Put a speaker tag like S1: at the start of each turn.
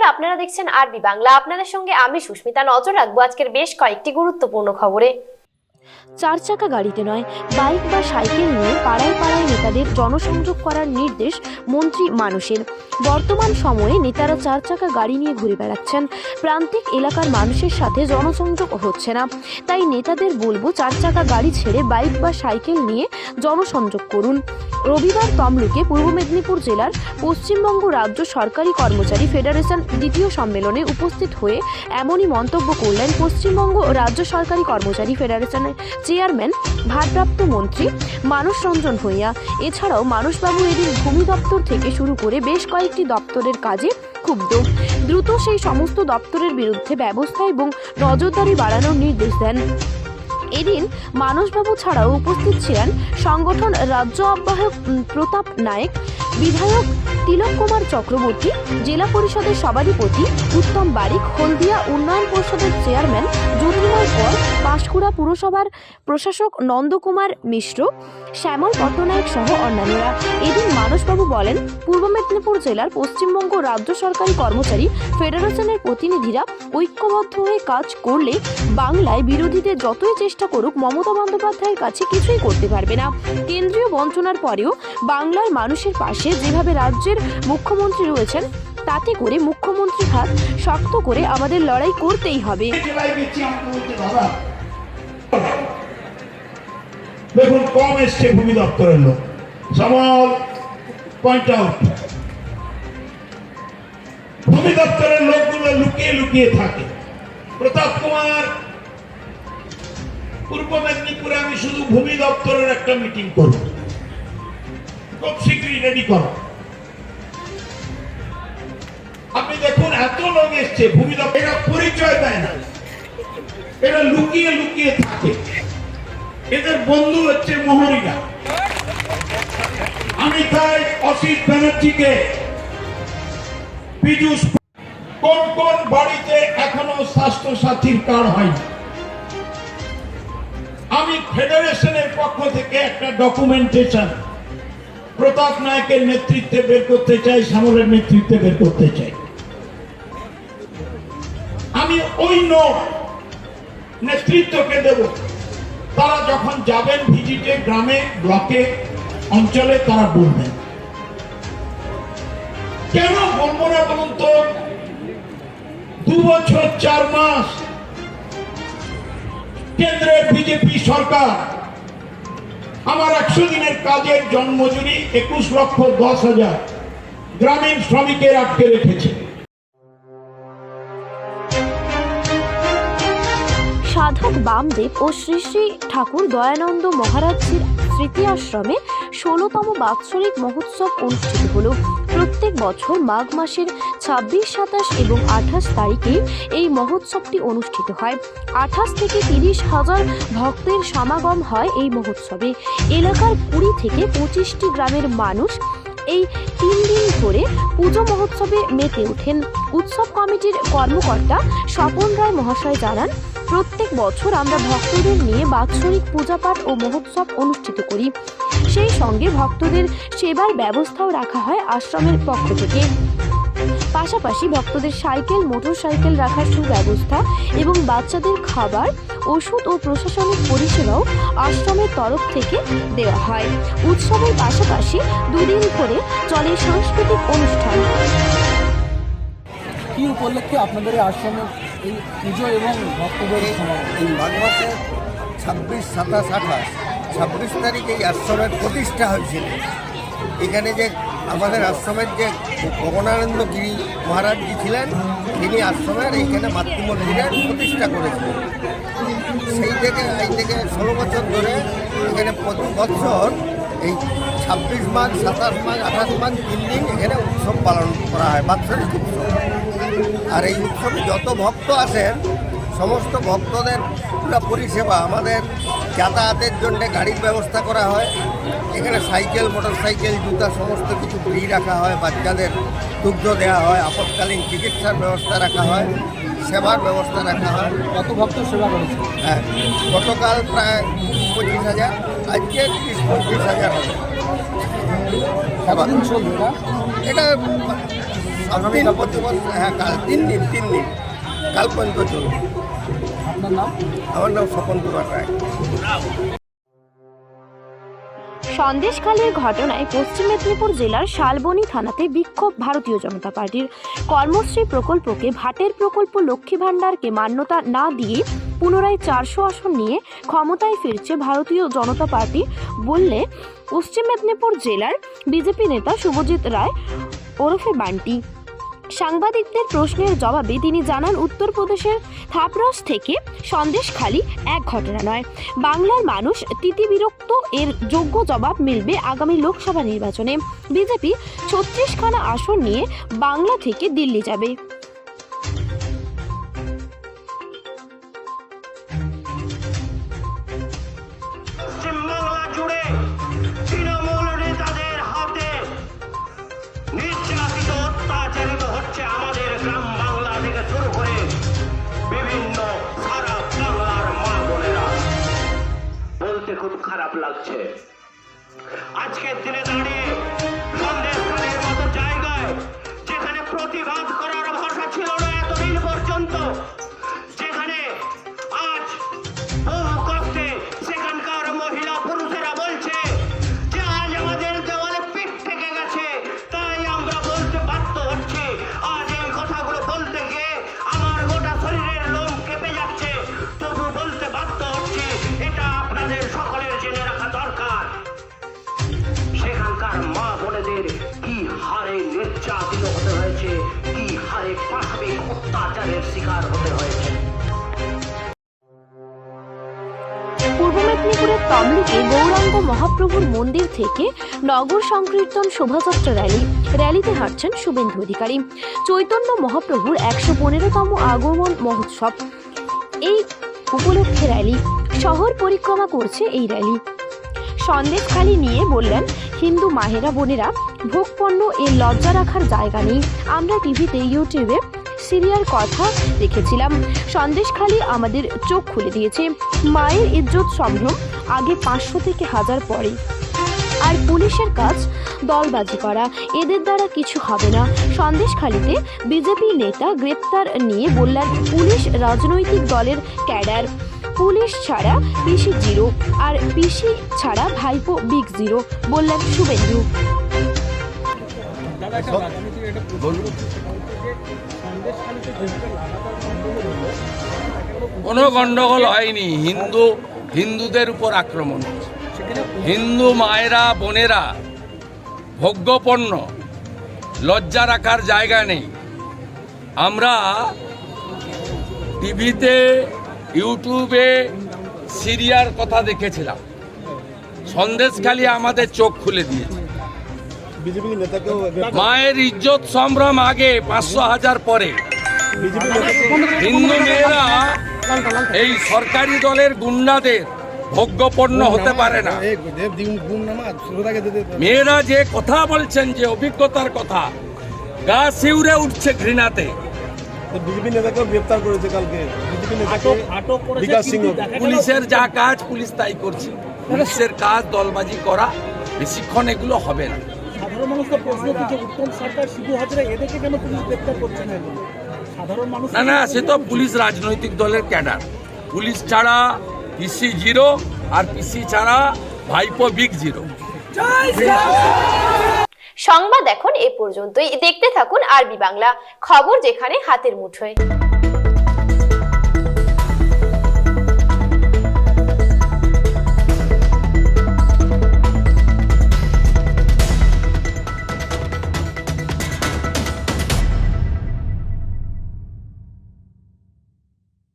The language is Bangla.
S1: নমস্কার আপনারা দেখছেন আরবি বাংলা। আপনাদের সঙ্গে আমি সুস্মিতা। নজর রাখব আজকের বেশ কয়েকটি গুরুত্বপূর্ণ খবরে।
S2: চার চাকা গাড়িতে নয়, বাইক বা সাইকেল নিয়ে পাড়ায় পাড়ায় নেতাদের জনসংযোগ করার নির্দেশ মন্ত্রী মানুষের। বর্তমান সময়ে নেতারা চার চাকা গাড়ি নিয়ে ঘুরে বেড়াচ্ছেন। প্রান্তিক এলাকার মানুষের সাথে জনসংযোগ হচ্ছে না। তাই নেতাদের বলব চার চাকা গাড়ি ছেড়ে বাইক বা সাইকেল নিয়ে জনসংযোগ করুন। রবিবার তমলুকে পূর্ব মেদিনীপুর জেলার পশ্চিমবঙ্গ রাজ্য সরকারি কর্মচারী ফেডারেশন দ্বিতীয় সম্মেলনে উপস্থিত হয়ে এমনই মন্তব্য করলেন পশ্চিমবঙ্গ রাজ্য সরকারি কর্মচারী ফেডারেশনের চেয়ারম্যান, ভারপ্রাপ্ত মন্ত্রী মানস রঞ্জন ভূঁইয়া। এছাড়াও মানসবাবু এদিন ভূমি দপ্তর থেকে শুরু করে বেশ কয়েকটি দপ্তরের কাজে ক্ষুব্ধ। দ্রুত সেই সমস্ত দপ্তরের বিরুদ্ধে ব্যবস্থা এবং নজরদারি বাড়ানোর নির্দেশ দেন। এদিন মানসবাবু ছাড়াও উপস্থিত ছিলেন সংগঠন রাজ্য আহ্বায়ক প্রতাপ নায়েক, বিধায়ক তিলক কুমার চক্রবর্তী, জেলা পরিষদের সভাধিপতি উত্তম বারিক, হলদিয়া উন্নয়ন পরিষদের চেয়ারম্যান জ্যোতির্ময় কর পাঁশকুড়া পুরসভার প্রশাসক নন্দকুমার মিশ্র, শ্যামল পট্টনায়ক সহ অন্যান্যরা। এদিন মানসবাবু বলেন, পূর্ব মেদিনীপুর জেলার পশ্চিমবঙ্গ রাজ্য সরকারি কর্মচারী ফেডারেশনের প্রতিনিধিরা ঐক্যবদ্ধ হয়ে কাজ করলে বাংলায় বিরোধীদের যতই চেষ্টা করুক, মমতা বন্দ্যোপাধ্যায়ের কাছে কিছুই করতে পারবে না। কেন্দ্রীয় বঞ্চনার পরেও বাংলার মানুষের পাশে যেভাবে রাজ্যের মুখ্যমন্ত্রী রয়েছেন, তাতে করে মুখ্যমন্ত্রীর হাত শক্ত করে আমাদের লড়াই করতেই হবে।
S3: দেখুন, কম এসছে ভূমি দপ্তরের লোক। সামাল পয়েন্ট আউট ভূমি দপ্তরের লোকগুলো লুকিয়ে লুকিয়ে থাকে। প্রতাপ কুমার, পূর্ব মেদিনীপুরে আমি শুধু ভূমি দপ্তরের একটা মিটিং করব। খুব শীঘ্রই রেডি করো আপনি দেখুন, এত লোক এসছে ভূমি দপ্তর এরা পরিচয় দেয় না। এরা লুকিয়ে লুকিয়ে থাকে। এদের বন্ধু হচ্ছে মোহরিরা। আমি তাই অসিত ব্যানার্জিকে পীযুষ কোন কোন বাড়িতে এখনও স্বাস্থ্য সাথীর কার্ড হয়নি? আমি ফেডারেশনের পক্ষ থেকে একটা ডকুমেন্টেশন প্রতাপ নায়কের নেতৃত্বে বের করতে চাই, শ্যামলের নেতৃত্বে বের করতে চাই। আমি ওই নোট নেতৃত্বকে দেব। তারা যখন যাবেন ভিজিটে গ্রামে, ব্লকে, অঞ্চলে, তারা বলবেন। কেন বলব না বলুন তো? দু বছর, চার মাস কেন্দ্রের বিজেপি সরকার আমার একশো দিনের কাজের জন্মজুরি একুশ লক্ষ দশ হাজার গ্রামীণ শ্রমিকের আটকে রেখেছে।
S2: সাধক বামদেব ও শ্রী শ্রী ঠাকুর দয়ানন্দ মহারাজজির স্মৃতি আশ্রমে ষোলোতম বাৎসরিক মহোৎসব অনুষ্ঠিত হল। প্রত্যেক বছর মাঘ মাসের ছাব্বিশ, সাতাশ এবং আঠাশ তারিখে এই মহোৎসবটি অনুষ্ঠিত হয়। আঠাশ থেকে তিরিশ হাজার ভক্তের সমাগম হয় এই মহোৎসবে। এলাকার কুড়ি থেকে পঁচিশটি গ্রামের মানুষ এই তিন দিন ধরে পুজো মহোৎসবে মেতে ওঠেন। উৎসব কমিটির কর্মকর্তা স্বপন রায় মহাশয় জানান প্রত্যেক বছর আমরা ভক্তদের নিয়ে বাৎসরিক পূজাপাঠ ও মহোৎসব অনুষ্ঠিত করি। সেই সঙ্গে ভক্তদের সেবার ব্যবস্থাও রাখা হয় আশ্রমের পক্ষ থেকে। পাশাপাশি ভক্তদের সাইকেল মোটর সাইকেল রাখার সুব্যবস্থা এবং বাচ্চাদের খাবার, ওষুধ ও প্রশাসনিক পরিষেবাও আশ্রমের তরফ থেকে দেওয়া হয়। উৎসবের পাশাপাশি দুদিন ধরে চলে সাংস্কৃতিক অনুষ্ঠান।
S4: কি উপলক্ষে আপনাদের এই আশ্রমে এই পুজো এবং ভক্তদের
S5: এই মাঘ মাসে ছাব্বিশ, সাতাশ, আঠাশ, ছাব্বিশ তারিখে এই আশ্রমের প্রতিষ্ঠা হয়েছিল। এখানে যে আমাদের আশ্রমের যে গগনানন্দ গিরি মহারাজজি ছিলেন, তিনি আশ্রমের এইখানে মাতৃমন্দিরের প্রতিষ্ঠা করেছিলেন। সেই থেকে এই থেকে ষোলো বছর ধরে এখানে প্রতি বছর এই ছাব্বিশ মাঘ, সাতাশ মাঘ, আঠাশ মাঘ তিন দিন এখানে উৎসব পালন করা হয়, বাৎসরিক উৎসব। আর এই উৎসবে যত ভক্ত আসেন সমস্ত ভক্তদের পুরো পরিষেবা আমাদের যাতায়াতের জন্য গাড়ির ব্যবস্থা করা হয়। এখানে সাইকেল মোটর সাইকেল জুতা সমস্ত কিছু ফ্রি রাখা হয় বাচ্চাদের দুগ্ধ দেওয়া হয় আপৎকালীন চিকিৎসার ব্যবস্থা রাখা হয় সেবার ব্যবস্থা রাখা হয়।
S4: কত ভক্ত সেবা করেছে?
S5: হ্যাঁ গতকাল প্রায় পঁচিশ হাজার আজকে তিরিশ পঁয়ত্রিশ হাজার হবে।
S4: কতদিন চলবে এটা?
S5: এটা আগামীকাল প্রতি হ্যাঁ কাল তিন দিন তিন দিন। কাল পর্যন্ত চলবে।
S4: আপনার নাম?
S5: আমার নাম স্বপন কুমার রায়।
S2: সন্দেশখালীর ঘটনায় পশ্চিম মেদিনীপুর জেলার শালবনী থানাতে বিক্ষোভ ভারতীয় জনতা পার্টির কর্মশ্রী প্রকল্পকে ভাটের প্রকল্প লক্ষ্মী ভাণ্ডারকে মান্যতা না দিয়ে পুনরায় চারশো আসন নিয়ে ক্ষমতায় ফিরছে ভারতীয় জনতা পার্টি বললে পশ্চিম মেদিনীপুর জেলার বিজেপি নেতা শুভজিৎ রায় ওরফে বান্টি। সাংবাদিকদের প্রশ্নের জবাবে তিনি জানান, উত্তরপ্রদেশের থাপরস থেকে সন্দেশখালি এক ঘটনা নয়। বাংলার মানুষ তিতিবিরক্ত, এর যোগ্য জবাব মিলবে আগামী লোকসভা নির্বাচনে। বিজেপি ছত্রিশখানা আসন নিয়ে বাংলা থেকে দিল্লি যাবে।
S6: খারাপ লাগছে। আজকের দিনে দাঁড়িয়ে সন্দেশখালীর মতো জায়গায় যেখানে প্রতিবাদ করার হারে নির্যাতিত হতে হয়েছে, কি হারে পাশবিক অত্যাচারের শিকার হতে হয়েছে।
S2: পূর্ব মেদিনীপুরের তমলুকে গৌরাঙ্গ মহাপ্রভুর মন্দির থেকে নগর সংকীর্তন শোভাযাত্রা র্যালি, র্যালিতে হাঁটছেন শুভেন্দু অধিকারী। চৈতন্য মহাপ্রভুর একশো পনেরোতম আগমন মহোৎসব। এই উপলক্ষে র্যালি, শহর পরিক্রমা করছে এই র্যালি। সন্দেশখালি নিয়ে বললেন হিন্দু মাহেরা বোনেরা ভোগপণ্য এর লজ্জা রাখার জায়গা নেই। আমরা টিভিতে, ইউটিউবে সিরিয়াল কথা দেখেছিলাম। সন্দেশখালি আমাদের চোখ খুলে দিয়েছে। মায়ের ইজ্জত সম্ভ্রম আগে পাঁচশো থেকে হাজার পরে আর পুলিশের কাজ দলবাজি করা, এদের দ্বারা কিছু হবে না। সন্দেশখালিতে বিজেপি নেতা গ্রেপ্তার নিয়ে বললেন পুলিশ রাজনৈতিক দলের ক্যাডার। পুলিশ ছাড়া পিসি জিরো আর পিসি ছাড়া ভাইপো বিগ জিরো, বললেন শুভেন্দু।
S4: লাগাতার গণ্ডগোল
S7: হয়নি। হিন্দু, হিন্দুদের উপর আক্রমণ। হিন্দু মায়েরা, বোনেরা, ভোগ্যপণ্য, লজ্জা রাখার জায়গা নেই। আমরা টিভিতে, ইউটিউবে সিরিয়ার কথা দেখেছিলাম। সন্দেশখালি আমাদের চোখ খুলে দিয়েছে। মায়ের ইজ্জত সম্ভ্রম আগে পাঁচশো হাজার পরে। হিন্দু মেয়েরা এই সরকারি দলের গুন্ডাদের ভোগ্যপন্ন হতে পারে না। মেয়েরা যে কথা বলছেন যে অভিজ্ঞতার কথা গা শিউরে উঠছে ঘৃণাতে।
S8: বিজেপি নেতাকেও গ্রেপ্তার করেছে কালকে। বিজেপি
S7: পুলিশের যা কাজ পুলিশ তাই করছে। পুলিশের কাজ দলবাজি করা বেশিক্ষণ এগুলো হবে না।
S4: সাধারণ মানুষ তো প্রশ্ন করছে উত্তম সরকার শিবু হাজরা এদেরকে কেন পুলিশ গ্রেপ্তার করছে না? সাধারণ মানুষ
S7: না না সে তো পুলিশ রাজনৈতিক দলের ক্যাডার। পুলিশ ছাড়া পিসি জিরো আর পিসি ছাড়া ভাইপো বিগ জিরো
S1: সংবাদ এখন এ পর্যন্তই। দেখতে থাকুন আরবি বাংলা। খবর যেখানে হাতের মুঠোয়।